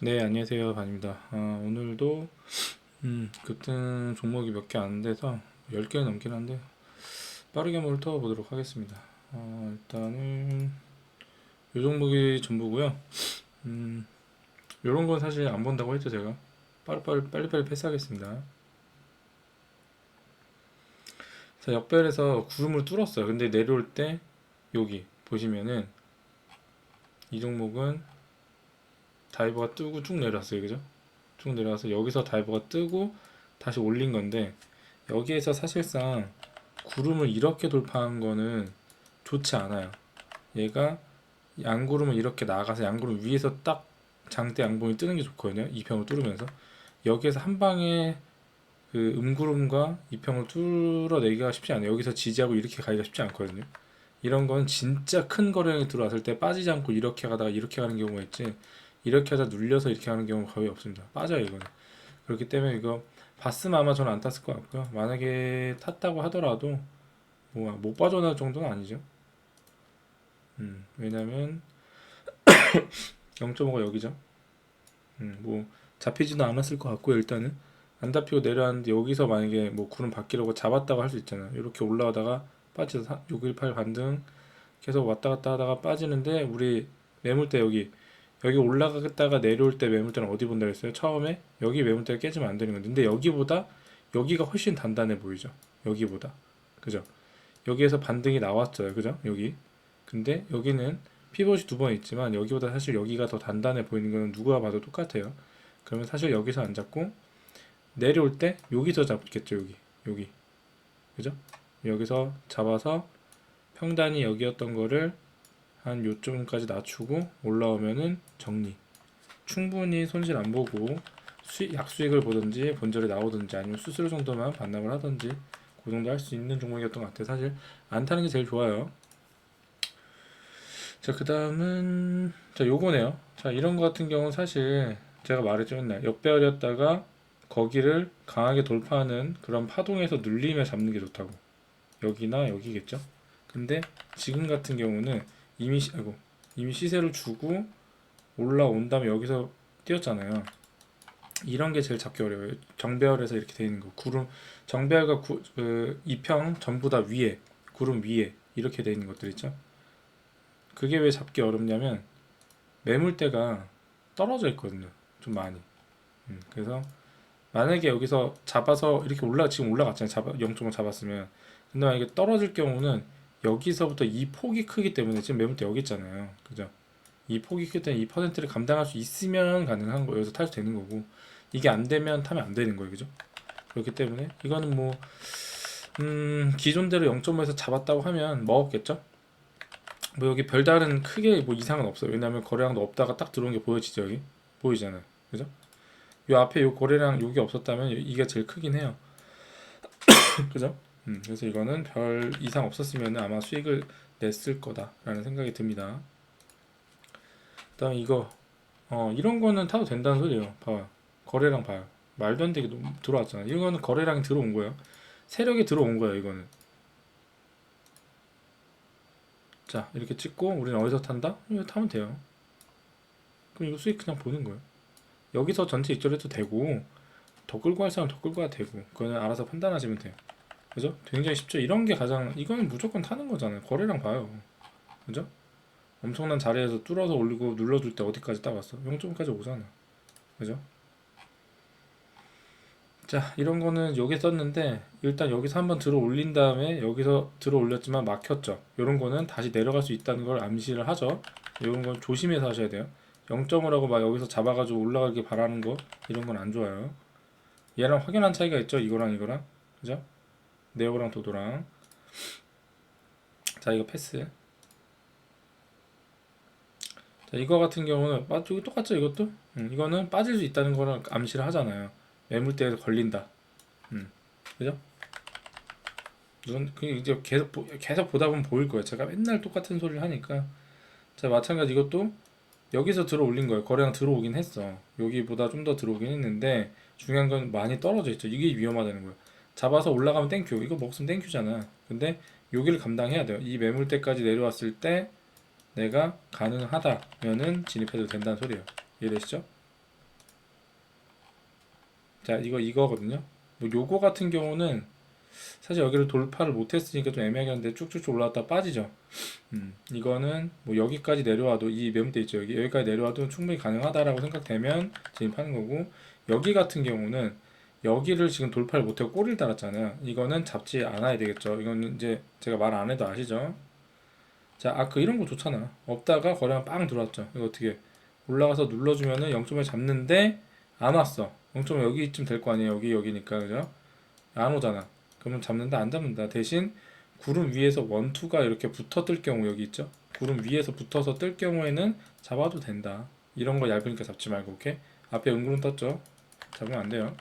네, 안녕하세요. 반입니다. 아, 오늘도 음, 급등 종목이 몇 개 안 돼서 10개 넘긴 한데 빠르게 몰터 보도록 하겠습니다. 어, 일단은 이 종목이 전부고요. 음, 요런 건 사실 안 본다고 했죠, 제가. 빨리빨리 빨리빨리 패스하겠습니다. 자, 역별에서 구름을 뚫었어요. 근데 내려올 때 여기 보시면은 이 종목은 다이버가 뜨고 쭉 내려왔어요. 그죠? 쭉 내려와서 여기서 다이버가 뜨고 다시 올린 건데 여기에서 사실상 구름을 이렇게 돌파한 거는 좋지 않아요. 얘가 양구름을 이렇게 나가서 양구름 위에서 딱 장대 양봉이 뜨는 게 좋거든요. 이평을 뚫으면서 여기에서 한 방에 그 음구름과 이평을 뚫어내기가 쉽지 않아요. 여기서 지지하고 이렇게 가기가 쉽지 않거든요. 이런 건 진짜 큰 거래량이 들어왔을 때 빠지지 않고 이렇게 가다가 이렇게 가는 경우가 있지 이렇게 하다 눌려서 이렇게 하는 경우가 거의 없습니다. 빠져요 이거는. 그렇기 때문에 이거 봤으면 아마 저는 안 탔을 것 같고요. 만약에 탔다고 하더라도 뭐 못 빠져나올 정도는 아니죠. 음, 왜냐면 0.5가 여기죠. 음, 뭐 잡히지도 않았을 것 같고요. 일단은 안 잡히고 내려왔는데 여기서 만약에 뭐 구름 바뀌려고 잡았다고 할 수 있잖아요. 이렇게 올라가다가 빠져서 618 반등 계속 왔다 갔다 하다가 빠지는데 우리 매물대 여기 여기 올라가다가 내려올 때 매물대는 어디 본다 그랬어요? 처음에 여기 매물대가 깨지면 안 되는 건데 근데 여기보다 여기가 훨씬 단단해 보이죠? 여기보다 그죠? 여기에서 반등이 나왔어요 그죠? 여기 근데 여기는 피벗이 두 번 있지만 여기보다 사실 여기가 더 단단해 보이는 거는 누가 봐도 똑같아요 그러면 사실 여기서 안 잡고 내려올 때 여기서 잡겠죠 여기 여기 그죠? 여기서 잡아서 평단이 여기였던 거를 한 요점까지 낮추고 올라오면은 정리. 충분히 손실 안 보고 수익, 약수익을 보든지 본절에 나오든지 아니면 수수료 정도만 반납을 하든지 그 정도 할 수 있는 종목이었던 것 같아요. 사실 안 타는 게 제일 좋아요. 자, 그 다음은 자, 요거네요. 자, 이런 거 같은 경우는 사실 제가 말했죠 옛날 역배열이었다가 거기를 강하게 돌파하는 그런 파동에서 눌림에 잡는 게 좋다고. 여기나 여기겠죠. 근데 지금 같은 경우는 이미 시, 아이고, 이미 시세를 주고 올라온 다음에 여기서 뛰었잖아요. 이런 게 제일 잡기 어려워요. 정배열에서 이렇게 돼 있는 거. 구름 정배열과 구, 그 이평 전부 다 위에 구름 위에 이렇게 돼 있는 것들 있죠. 그게 왜 잡기 어렵냐면 매물대가 떨어져 있거든요. 좀 많이. 음, 그래서 만약에 여기서 잡아서 이렇게 올라 지금 올라갔잖아요. 잡아 0.5 잡았으면 근데 만약에 떨어질 경우는 여기서부터 이 폭이 크기 때문에 지금 매물대 여기 있잖아요. 그죠? 이 폭이 크기 때문에 이 퍼센트를 감당할 수 있으면 가능한 거예요. 여기서 탈수 되는 거고 이게 안 되면 타면 안 되는 거예요. 그죠? 그렇기 때문에 이거는 뭐 음, 기존대로 0.5에서 잡았다고 하면 먹었겠죠? 뭐 여기 별다른 크게 뭐 이상은 없어요. 왜냐면 거래량도 없다가 딱 들어온 게 보여지죠 여기 보이잖아요. 그죠? 요 앞에 요 거래량 여기 없었다면 이게 제일 크긴 해요. 그죠? 음, 그래서 이거는 별 이상 없었으면 아마 수익을 냈을 거다라는 생각이 듭니다. 그다음 이거 어 이런 거는 타도 된다는 소리예요. 봐요. 거래량 봐요. 말도 안 되게 들어왔잖아. 이거는 거래량이 들어온 거예요. 세력이 들어온 거예요. 이거는. 자 이렇게 찍고 우리는 어디서 탄다? 이거 타면 돼요. 그럼 이거 수익 그냥 보는 거예요. 여기서 전체 익절해도 되고 더 끌고 할 사람 더 끌고 가도 되고 그거는 알아서 판단하시면 돼요. 그죠? 굉장히 쉽죠. 이런 게 가장 이거는 무조건 타는 거잖아요. 거래량 봐요. 그죠? 엄청난 자리에서 뚫어서 올리고 눌러줄 때 어디까지 따갔어? 0.5까지 오잖아. 그죠? 자, 이런 거는 여기 썼는데 일단 여기서 한번 들어 올린 다음에 여기서 들어 올렸지만 막혔죠. 이런 거는 다시 내려갈 수 있다는 걸 암시를 하죠. 이런 건 조심해서 하셔야 돼요. 0.5라고 막 여기서 잡아가지고 올라가길 바라는 거 이런 건 안 좋아요. 얘랑 확연한 차이가 있죠. 이거랑 이거랑 그죠? 네오랑 도도랑. 자 이거 패스. 자 이거 같은 경우는 빠 여기 똑같죠 이것도? 음, 이거는 빠질 수 있다는 거를 암시를 하잖아요. 매물대에서 걸린다. 음, 그죠? 눈그 이제 계속 보, 계속 보다 보면 보일 거예요. 제가 맨날 똑같은 소리를 하니까. 자 마찬가지 이것도 여기서 들어올린 거예요. 거래량 들어오긴 했어. 여기보다 좀 더 들어오긴 했는데 중요한 건 많이 떨어져 있죠. 이게 위험하다는 거예요 잡아서 올라가면 땡큐. 이거 먹으면 땡큐잖아. 근데 여기를 감당해야 돼요. 이 매물대까지 내려왔을 때 내가 가능하다면은 진입해도 된다는 소리예요. 이해되시죠? 자 이거 이거거든요. 뭐 요거 같은 경우는 사실 여기를 돌파를 못했으니까 좀 애매하게 하는데 쭉쭉쭉 올라왔다 빠지죠. 음, 이거는 뭐 여기까지 내려와도 이 매물대 있죠 여기 여기까지 내려와도 충분히 가능하다라고 생각되면 진입하는 거고 여기 같은 경우는 여기를 지금 돌파를 못하고 꼬리를 달았잖아요. 이거는 잡지 않아야 되겠죠. 이거는 이제 제가 말 안 해도 아시죠? 자, 아그 이런 거 좋잖아. 없다가 거래가 빵 들어왔죠. 이거 어떻게 올라가서 눌러주면은 0.1 잡는데 안 왔어. 0.5 여기쯤 될 거 아니에요. 여기 여기니까 그죠? 안 오잖아. 그러면 잡는다 안 잡는다. 대신 구름 위에서 원투가 이렇게 붙어 뜰 경우 여기 있죠. 구름 위에서 붙어서 뜰 경우에는 잡아도 된다. 이런 거 얇으니까 잡지 말고 오케이. 앞에 은구름 떴죠. 잡으면 안 돼요.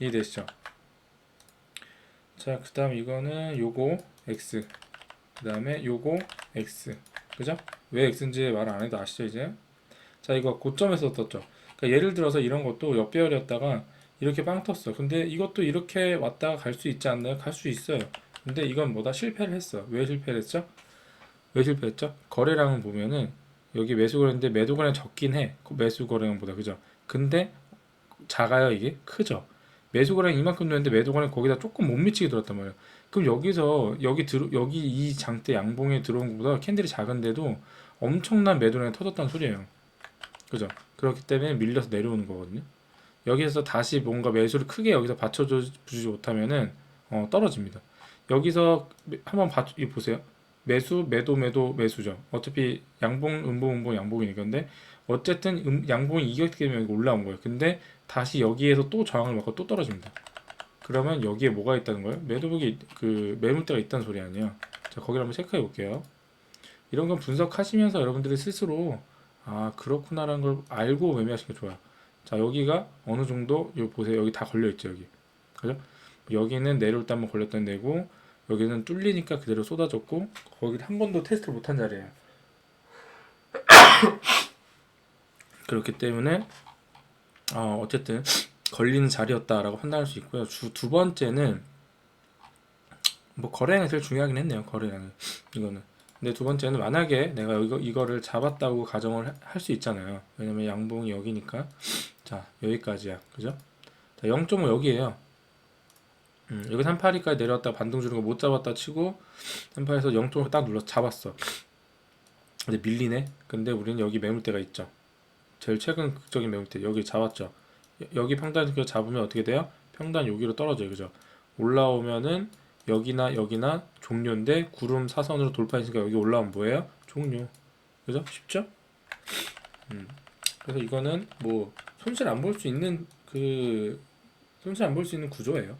이해되시죠? 자, 그 다음 이거는 요거 X. 그 다음에 요거 X. 그죠? 왜 X인지 말 안 해도 아시죠, 이제? 자, 이거 고점에서 떴죠. 그러니까 예를 들어서 이런 것도 옆배열이었다가 이렇게 빵 떴어. 근데 이것도 이렇게 왔다가 갈 수 있지 않나요? 갈 수 있어요. 근데 이건 뭐다? 실패를 했어. 왜 실패를 했죠? 왜 실패했죠? 거래량을 보면은 여기 매수 거래인데 매도 거래량 적긴 해. 그 매수 거래량보다 그죠? 근데 작아요 이게? 크죠? 매수 거래량 이만큼 되는데 매도 거래량 거기다 조금 못 미치게 들었단 말이에요. 그럼 여기서 여기 들어 여기 이 장대 양봉에 들어온 것보다 캔들이 작은데도 엄청난 매도량이 터졌다는 소리예요. 그죠? 그렇기 때문에 밀려서 내려오는 거거든요. 여기서 다시 뭔가 매수를 크게 여기서 받쳐주지 못하면은 어, 떨어집니다. 여기서 한번 봐, 이 보세요. 매수, 매도, 매도, 매수죠. 어차피 양봉, 음봉, 음봉, 양봉이니까. 근데 어쨌든 음, 양봉이 이겼기 때문에 올라온 거예요. 근데 다시 여기에서 또 저항을 받고 또 떨어집니다. 그러면 여기에 뭐가 있다는 거예요? 매도복이 그 매물대가 있다는 소리 아니에요. 자, 거기를 한번 체크해 볼게요. 이런 건 분석하시면서 여러분들이 스스로 아 그렇구나라는 걸 알고 매매하시는 게 좋아요. 자 여기가 어느 정도 여기 보세요. 여기 다 걸려 있죠 여기. 그죠? 여기는 내려올 때 한번 걸렸던 데고 여기는 뚫리니까 그대로 쏟아졌고 거기를 한 번도 테스트를 못한 자리예요. 그렇기 때문에 어, 어쨌든 걸리는 자리였다라고 판단할 수 있고요. 주 두 번째는 뭐 거래량이 제일 중요하긴 했네요. 거래량이 이거는. 근데 두 번째는 만약에 내가 이거 이거를 잡았다고 가정을 할 수 있잖아요. 왜냐면 양봉이 여기니까. 자 여기까지야, 그죠? 자 0.5 여기에요. 음, 여기 382까지 내려왔다 반등 주는 거 못 잡았다 치고 382에서 0.5딱 눌러 잡았어. 근데 밀리네. 근데 우리는 여기 매물대가 있죠. 제일 최근 극적인 매물대 여기 잡았죠. 여- 여기 평단 그 잡으면 어떻게 돼요? 평단 여기로 떨어져요, 그죠? 올라오면은 여기나 여기나 종료인데 구름 사선으로 돌파했으니까 여기 올라오면 뭐예요? 종료. 그죠? 쉽죠? 음. 그래서 이거는 뭐 손실 안 볼 수 있는 그 손실 안 볼 수 있는 구조예요.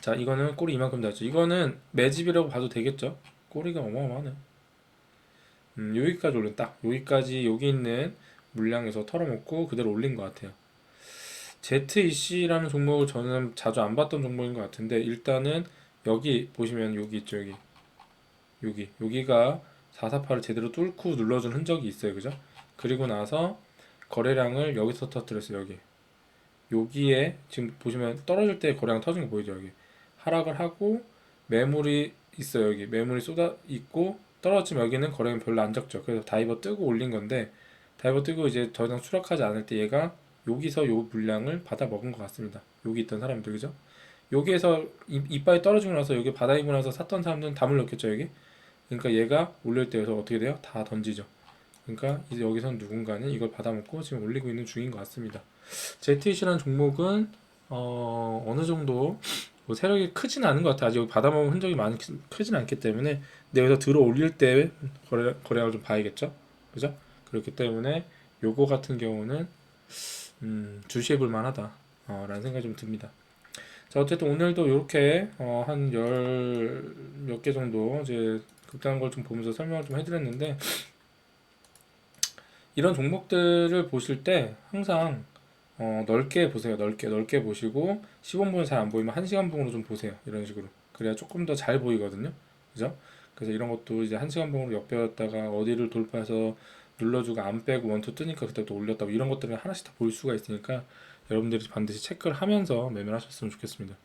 자, 이거는 꼬리 이만큼 달죠. 이거는 매집이라고 봐도 되겠죠? 꼬리가 어마어마하네. 음, 여기까지 올린 딱 여기까지 여기 있는 물량에서 털어먹고 그대로 올린 것 같아요. ZEC라는 종목을 저는 자주 안 봤던 종목인 것 같은데 일단은 여기 보시면 여기 있죠 여기 여기 여기가 448을 제대로 뚫고 눌러준 흔적이 있어요 그죠? 그리고 나서 거래량을 여기서 터뜨렸어요 여기 여기에 지금 보시면 떨어질 때 거래량 터진 거 보이죠 여기 하락을 하고 매물이 있어요 여기 매물이 쏟아 있고 떨어지면 여기는 거래량 별로 안 적죠 그래서 다이버 뜨고 올린 건데 다이버 뜨고 이제 더 이상 추락하지 않을 때 얘가 여기서 요 물량을 받아 먹은 것 같습니다. 여기 있던 사람들 그죠? 여기에서 이- 이빨이 떨어지고 나서 여기 받아이고 나서 샀던 사람들은 다 물렸겠죠 여기? 그러니까 얘가 올릴 때여서 어떻게 돼요? 다 던지죠. 그러니까 이제 여기선 누군가는 이걸 받아먹고 지금 올리고 있는 중인 것 같습니다. ZEC라는 종목은 어, 어느 정도 뭐 세력이 크진 않은 것 같아요. 아직 여기 받아먹은 흔적이 많이 크- 크진 않기 때문에 근데 여기서 들어 올릴 때 거래 거래량을 좀 봐야겠죠, 그죠? 그렇기 때문에 요거 같은 경우는 음, 주시해 볼 만하다 어, 라는 생각이 좀 듭니다. 자 어쨌든 오늘도 이렇게 어, 한 열 몇 개 정도 이제 극단한 걸 좀 보면서 설명을 좀 해드렸는데 이런 종목들을 보실 때 항상 어, 넓게 보세요. 넓게 넓게 보시고 시범분이 잘안 보이면 한 시간 봉으로 좀 보세요. 이런 식으로 그래야 조금 더 잘 보이거든요. 그죠? 그래서 이런 것도 이제 한 시간 봉으로 역배웠다가 어디를 돌파해서 눌러주고 안 빼고 원투 뜨니까 그때부터 올렸다고 이런 것들은 하나씩 다 볼 수가 있으니까 여러분들이 반드시 체크를 하면서 매매를 하셨으면 좋겠습니다.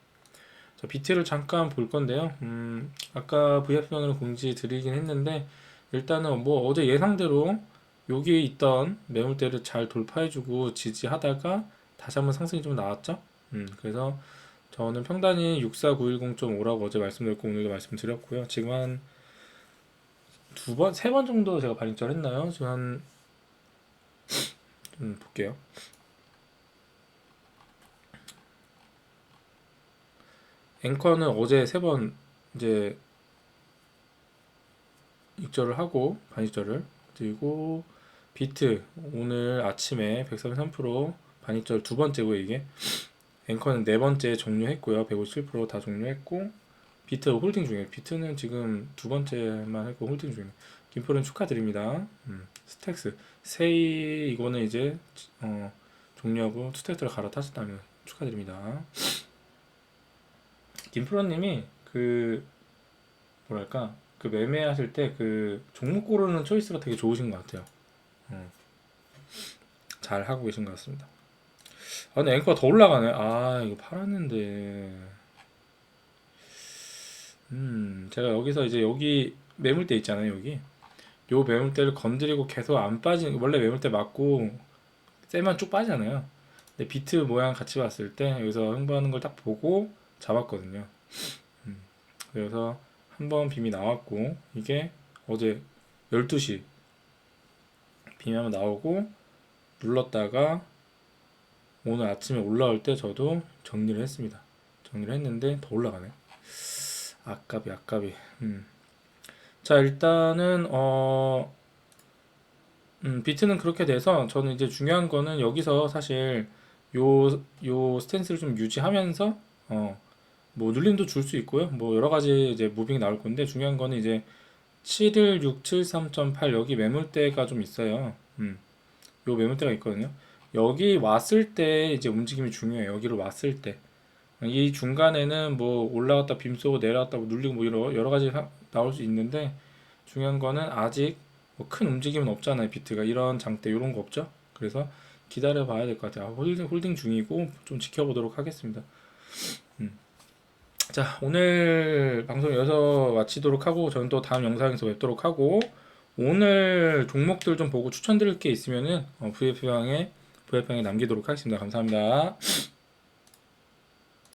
자, BT를 잠깐 볼 건데요. 음, 아까 VF면으로 공지 드리긴 했는데 일단은 뭐 어제 예상대로 여기에 있던 매물대를 잘 돌파해주고 지지하다가 다시 한번 상승이 좀 나왔죠. 음, 그래서 저는 평단이 64910.5라고 어제 말씀드렸고 오늘도 말씀드렸고요. 지금 한 두 번, 세 번 정도 제가 반입절 했나요? 지금 한, 좀 볼게요. 앵커는 어제 세 번 이제 입절을 하고 반입절을 그리고 비트 오늘 아침에 133% 반입절 두 번째고 이게. 앵커는 네 번째 종료했고요. 157%다 종료했고 비트 홀딩 중이에요. 비트는 지금 두 번째만 했고 홀딩 중이에요. 김포는 축하드립니다. 음, 스택스. 세이 이거는 이제 어, 종료하고 스택스를 갈아타셨다면 축하드립니다. 김프로님이 그 뭐랄까 그 매매하실 때 그 종목 고르는 초이스가 되게 좋으신 것 같아요. 어. 잘 하고 계신 것 같습니다. 아 근데 앵커가 더 올라가네. 아 이거 팔았는데. 음 제가 여기서 이제 여기 매물대 있잖아요 여기. 요 매물대를 건드리고 계속 안 빠진 원래 매물대 맞고 쎄만 쭉 빠지잖아요. 근데 비트 모양 같이 봤을 때 여기서 흥분하는 걸 딱 보고 잡았거든요. 음, 그래서 한 번 빔이 나왔고 이게 어제 12시 한번 나오고 눌렀다가 오늘 아침에 올라올 때 저도 정리를 했습니다. 정리를 했는데 더 올라가네. 아깝이 아깝이. 음. 자 일단은 어 음, 비트는 그렇게 돼서 저는 이제 중요한 거는 여기서 사실 요, 요 스탠스를 좀 유지하면서 어, 뭐 눌림도 줄 수 있고요. 뭐 여러 가지 이제 무빙이 나올 건데 중요한 거는 이제 71673.8 여기 매물대가 좀 있어요. 음. 요 매물대가 있거든요. 여기 왔을 때 이제 움직임이 중요해요. 여기로 왔을 때. 이 중간에는 뭐 올라갔다 빔 쏘고 내려갔다 뭐 눌리고 뭐 여러, 여러 가지 하- 나올 수 있는데 중요한 거는 아직 뭐 큰 움직임은 없잖아요. 비트가 이런 장대 이런 거 없죠. 그래서 기다려 봐야 될 것 같아요. 아, 홀딩, 홀딩 중이고 좀 지켜보도록 하겠습니다. 음. 자, 오늘 방송 여기서 마치도록 하고 저는 또 다음 영상에서 뵙도록 하고 오늘 종목들 좀 보고 추천드릴 게 있으면은 어, VF방에 VF방에 남기도록 하겠습니다. 감사합니다.